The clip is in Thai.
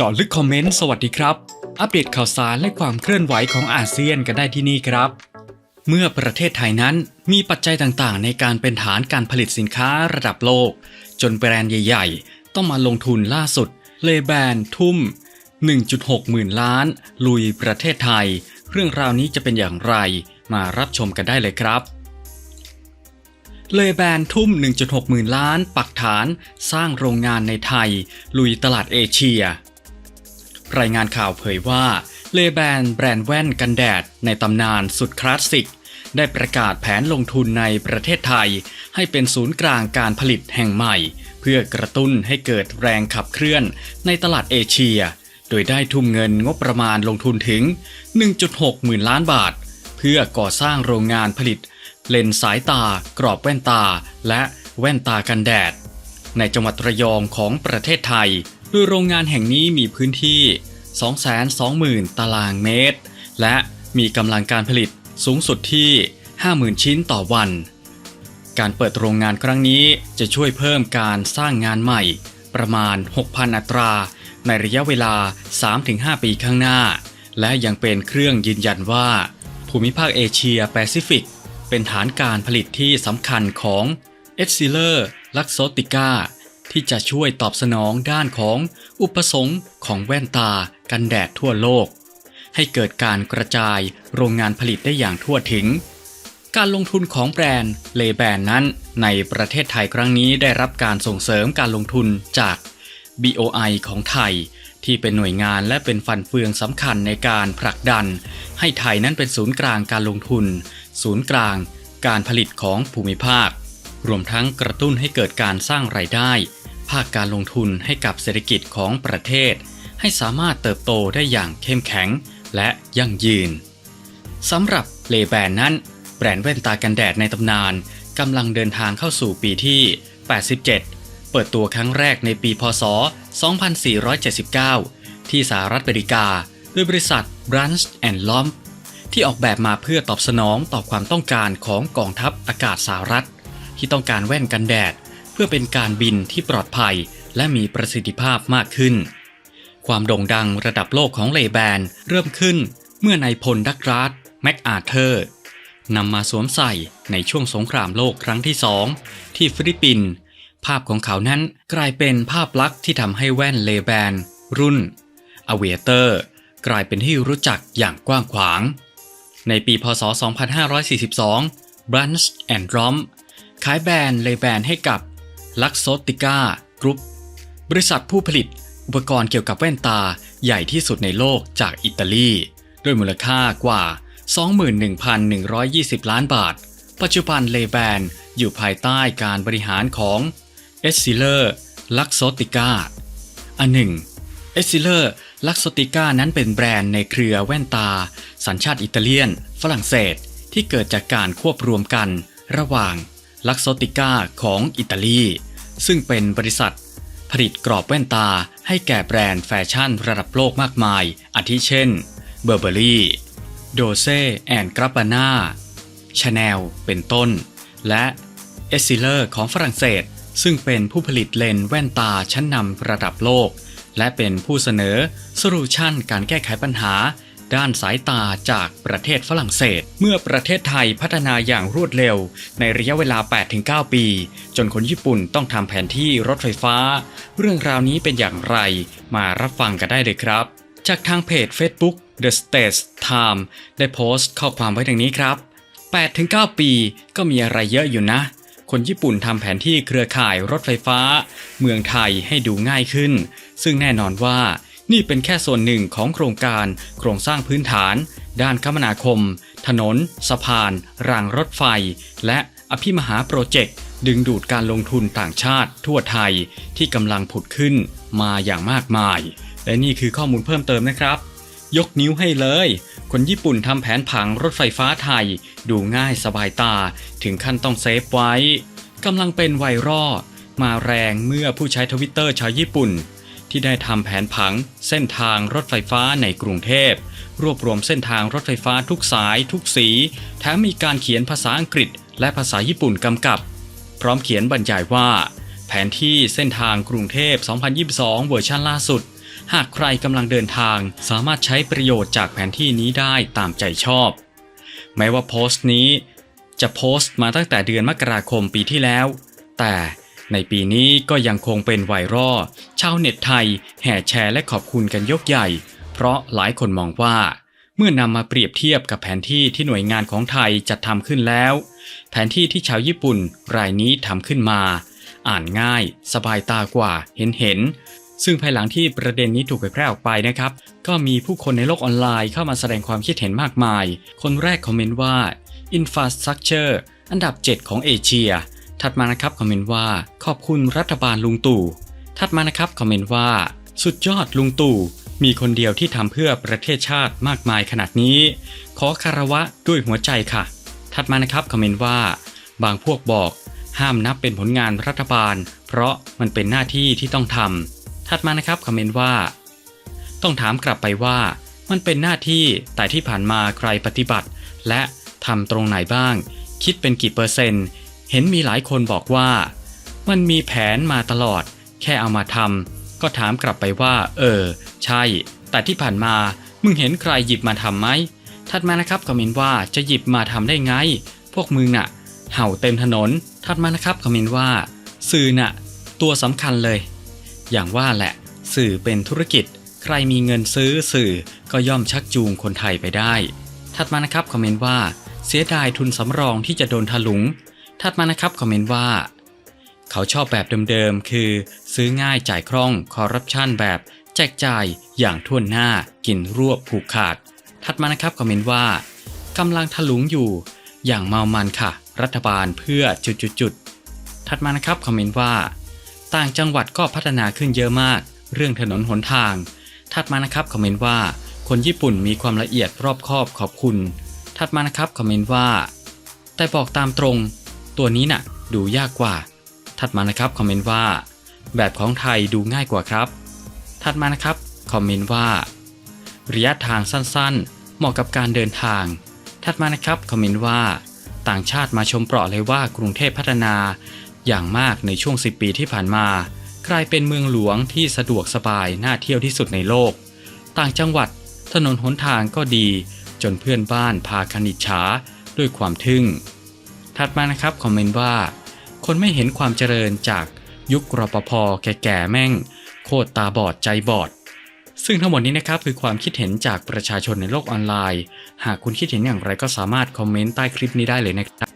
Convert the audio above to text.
เจาะลึกคอมเมนต์สวัสดีครับ อัปเดตข่าวสารและความเคลื่อนไหวของอาเซียนกันได้ที่นี่ครับ เมื่อประเทศไทยนั้นมีปัจจัยต่างๆ ในการเป็นฐานการผลิตสินค้าระดับโลก จนแบรนด์ใหญ่ ๆ ต้องมาลงทุนล่าสุด เลแบนทุ่ม 1.6 หมื่นล้าน ลุยประเทศไทย เรื่องราวนี้จะเป็นอย่างไรมารับชมกันได้เลยครับเลแบนทุ่ม 1.6 หมื่นล้าน ปักฐาน สร้างโรงงานในไทย ลุยตลาดเอเชีย รายงานข่าวเผยว่า เลแบนแบรนด์แว่นกันแดดในตำนานสุดคลาสสิก ได้ประกาศแผนลงทุนในประเทศไทย ให้เป็นศูนย์กลางการผลิตแห่งใหม่ เพื่อกระตุ้นให้เกิดแรงขับเคลื่อนในตลาดเอเชีย โดยได้ทุ่มเงินงบประมาณลงทุนถึง 1.6 หมื่นล้านบาท เพื่อก่อสร้างโรงงานผลิต เลนส์สายตา กรอบแว่นตา และแว่นตากันแดด ในจังหวัดระยองของประเทศไทย โดยโรงงานแห่งนี้มีพื้นที่ 220,000 ตารางเมตร และมีกำลังการผลิตสูงสุดที่ 50,000 ชิ้นต่อวัน การเปิดโรงงานครั้งนี้จะช่วยเพิ่มการสร้างงานใหม่ ประมาณ 6,000 อัตรา ในระยะเวลา 3-5 ปีข้างหน้า และยังเป็นเครื่องยืนยันว่า ภูมิภาคเอเชียแปซิฟิก เป็นฐานการผลิตที่สำคัญของ e x c e l e r l u x o t i c a ที่จะช่วยตอบสนองด้านของอุปสงค์ของแว่นตากันแดดทั่วโลก ให้เกิดการกระจายโรงงานผลิตได้อย่างทั่วถึง การลงทุนของแบรนด์เลแบนนั้น ในประเทศไทยครั้งนี้ได้รับการส่งเสริมการลงทุนจาก BOI ของไทย ที่เป็นหน่วยงานและเป็นฟันเฟืองสำคัญในการผลักดัน ให้ไทยนั้นเป็นศูนย์กลางการลงทุน ศูนย์กลางการผลิตของภูมิภาค รวมทั้งกระตุ้นให้เกิดการสร้างไรายได้ ภาคการลงทุนให้กับเศรษฐกิจของประเทศ ให้สามารถเติบโตได้อย่างเข้มแข็งและยั่งยืนสำหรับเลแบนนั้น แบรนด์แว่นตากันแดดในตำนานกำลังเดินทางเข้าสู่ปีที่ 87 เปิดตัวครั้งแรกในปีพศ 2479 ที่สหรัฐอเมริกา ด้วยบริษัท Branch and l o m ที่ออกแบบมาเพื่อตอบสนองต่อความต้องการของกองทัพอากาศสหรัฐ ที่ต้องการแว่นกันแดด พื่อเป็นการบินที่ปลอดภัยและมีประสิทธิภาพมากขึ้น ความโด่งดังระดับโลกของเลแบนเริ่มขึ้นเมื่อนายพลดักราสแม็กอาเธอร์นำมาสวมใส่ในช่วงสงครามโลกครั้งที่สองที่ฟิลิปปินส์ภาพของเขานั้นกลายเป็นภาพลักษณ์ที่ทำให้แว่นเลแบน รุ่นอเวเตอร์กลายเป็นที่รู้จักอย่างกว้างขวาง ในปีพศ 2542 Brunch and Rom ขายแบรนด์เลแบนให้กับ Luxottica Group บริษัทผู้ผลิตอุปกรณ์เกี่ยวกับแว่นตาใหญ่ที่สุดในโลกจากอิตาลีด้วยมูลค่ากว่า 21,120 ล้านบาท ปัจจุบันเลแบนอยู่ภายใต้การบริหารของ e s s i l e r Luxottica อันหนึ่ง e s s i l e r Luxottica นั้นเป็นแบรนด์ในเครือแว่นตา สัญชาติอิตาเลียน ฝรั่งเศสที่เกิดจากการควบรวมกัน ระหว่าง Luxottica ของอิตาลี ซึ่งเป็นบริษัท ผลิตกรอบแว่นตาให้แก่แบรนด์แฟชั่นระดับโลกมากมาย อาทิเช่น Burberry d o c e and Gabbana Chanel เป็นต้น และ e s s i l e r ของฝรั่งเศส ซึ่งเป็นผู้ผลิตเลนส์แว่นตาชั้นนำระดับโลก และเป็นผู้เสนอโซลูชันการแก้ไขปัญหา ด้านสายตาจากประเทศฝรั่งเศส เมื่อประเทศไทยพัฒนาอย่างรวดเร็ว ในระยะเวลา 8-9 ปี จนคนญี่ปุ่นต้องทำแผนที่รถไฟฟ้า เรื่องราวนี้เป็นอย่างไรมารับฟังกันได้เลยครับ จากทางเพจ Facebook The States Time ได้โพสต์ข้อความไว้ดังนี้ครับ 8-9 ปีก็มีอะไรเยอะอยู่นะ คนญี่ปุ่นทำแผนที่เครือข่ายรถไฟฟ้า เมืองไทยให้ดูง่ายขึ้น ซึ่งแน่นอนว่า นี่เป็นแค่ส่วนหนึ่งของโครงการ โครงสร้างพื้นฐาน ด้านคมนาคม ถนน สะพาน รางรถไฟ และอภิมหาโปรเจกต์ ดึงดูดการลงทุนต่างชาติ ทั่วไทยที่กำลังผุดขึ้นมาอย่างมากมาย และนี่คือข้อมูลเพิ่มเติมนะครับ ยกนิ้วให้เลย คนญี่ปุ่นทำแผนผังรถไฟฟ้าไทย ดูง่ายสบายตา ถึงขั้นต้องเซฟไว้กำลังเป็นไวรัลมาแรงเมื่อผู้ใช้ทวิตเตอร์ชาวญี่ปุ่น ที่ได้ทำแผนผังเส้นทางรถไฟฟ้าในกรุงเทพ รวบรวมเส้นทางรถไฟฟ้าทุกสายทุกสี แถมมีการเขียนภาษาอังกฤษ และภาษาญี่ปุ่นกำกับ พร้อมเขียนบรรยายว่า แผนที่เส้นทางกรุงเทพ 2022 เวอร์ชันล่าสุด หากใครกำลังเดินทาง สามารถใช้ประโยชน์จากแผนที่นี้ได้ตามใจชอบ แม้ว่าโพสต์นี้ จะโพสต์มาตั้งแต่เดือนมกราคมปีที่แล้ว แต่ ในปีนี้ก็ยังคงเป็นไวรัลชาวเน็ตไทยแห่แชร์และขอบคุณกันยกใหญ่ เพราะหลายคนมองว่า เมื่อนำมาเปรียบเทียบกับแผนที่ที่หน่วยงานของไทยจัดทำขึ้นแล้ว แผนที่ที่ชาวญี่ปุ่นรายนี้ทำขึ้นมา อ่านง่าย สบายตากว่าเห็นเห็นๆซึ่งภายหลังที่ประเด็นนี้ถูกเผยแพร่ออกไปนะครับ ก็มีผู้คนในโลกออนไลน์เข้ามาแสดงความคิดเห็นมากมาย คนแรกคอมเมนต์ว่า Infrastructure อันดับ 7 ของเอเชีย ถัดมานะครับคอมเมนต์ว่า ขอบคุณรัฐบาลลุงตู่ ถัดมานะครับคอมเมนต์ว่า สุดยอดลุงตู่ มีคนเดียวที่ทำเพื่อประเทศชาติมากมายขนาดนี้ ขอคารวะด้วยหัวใจค่ะ ถัดมานะครับคอมเมนต์ว่า บางพวกบอกห้ามนับเป็นผลงานรัฐบาล เพราะมันเป็นหน้าที่ที่ต้องทำถัดมานะครับคอมเมนต์ว่า ต้องถามกลับไปว่า มันเป็นหน้าที่แต่ที่ผ่านมาใครปฏิบัติ และทำตรงไหนบ้าง คิดเป็นกี่เปอร์เซ็นต์ เห็นมีหลายคนบอกว่า มันมีแผนมาตลอด แค่เอามาทำก็ถามกลับไปว่า เออ ใช่ แต่ที่ผ่านมามึงเห็นใครหยิบมาทำไหมถัดมานะครับคอมเมนต์ว่าจะหยิบมาทำได้ไง พวกมึงน่ะ เห่าเต็มถนน ถัดมานะครับคอมเมนต์ว่า สื่อน่ะ ตัวสำคัญเลย อย่างว่าแหละ สื่อเป็นธุรกิจ ใครมีเงินซื้อสื่อก็ย่อมชักจูงคนไทยไปได้ ถัดมานะครับคอมเมนต์ว่า เสียดายทุนสำรองที่จะโดนถลุง ถัดมานะครับคอมเมนต์ว่า เขาชอบแบบเดิมๆ คือ ซื้อง่ายจ่ายคล่องคอร์รัปชันแบบแจกจ่ายอย่างท่วนหน้ากินรวบผูกขาด ถัดมานะครับคอมเมนต์ว่ากำลังถลุงอยู่ อย่างเมามันค่ะ รัฐบาลเพื่อจุดๆๆถัดมานะครับคอมเมนต์ว่า ต่างจังหวัดก็พัฒนาขึ้นเยอะมาก เรื่องถนนหนทาง ถัดมานะครับคอมเมนต์ว่า คนญี่ปุ่นมีความละเอียดรอบคอบขอบคุณ ถัดมานะครับคอมเมนต์ว่า แต่บอกตามตรง ตัวนี้น่ะดูยากกว่า ถัดมานะครับคอมเมนต์ว่า แบบของไทยดูง่ายกว่าครับ ถัดมานะครับคอมเมนต์ว่า ระยะทางสั้นๆ เหมาะกับการเดินทาง ถัดมานะครับคอมเมนต์ว่า ต่างชาติมาชมเปราะเลยว่ากรุงเทพพัฒนา อย่างมากในช่วง 10 ปีที่ผ่านมา กลายเป็นเมืองหลวงที่สะดวกสบายน่าเที่ยวที่สุดในโลก ต่างจังหวัดถนนหนทางก็ดี จนเพื่อนบ้านพาคณิจฉาด้วยความทึ่ง ถัดมานะครับคอมเมนต์ว่า คนไม่เห็นความเจริญจากยุครปภแก่ๆแม่ง โคตรตาบอดใจบอด ซึ่งทั้งหมดนี้นะครับคือความคิดเห็นจากประชาชนในโลกออนไลน์ หากคุณคิดเห็นอย่างไรก็สามารถคอมเมนต์ใต้คลิปนี้ได้เลยนะครับ